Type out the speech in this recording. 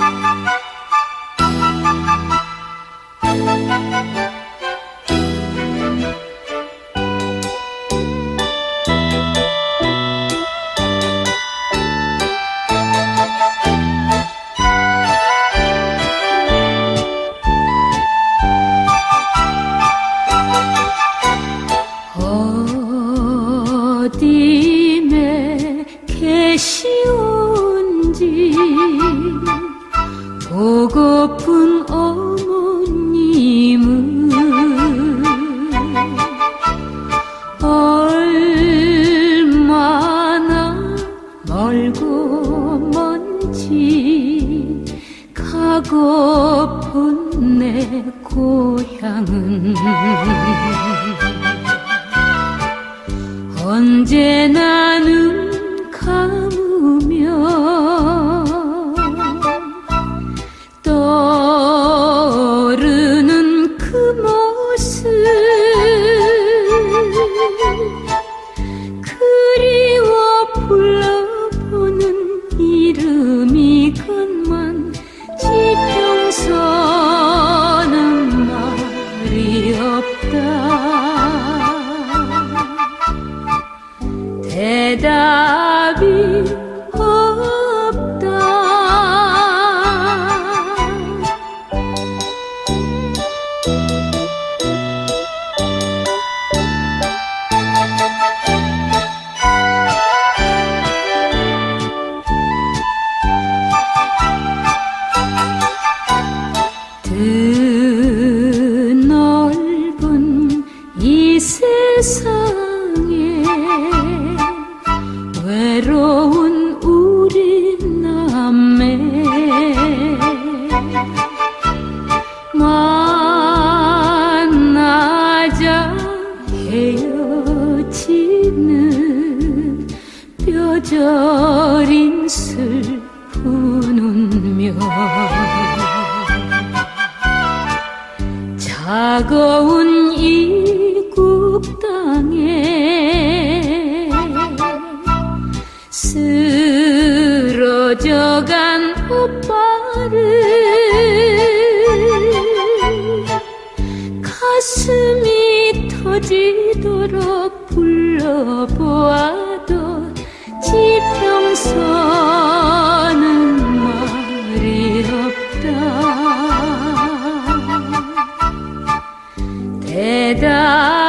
어 멀고 먼지 가고픈 내 고향은 언제나 눈 대 만나자 헤어지는 뼈저린 슬픈 운명. 차가운 이국 땅에 쓰러져간 지도록 불러보아도 지평선은 말이 없다. 대답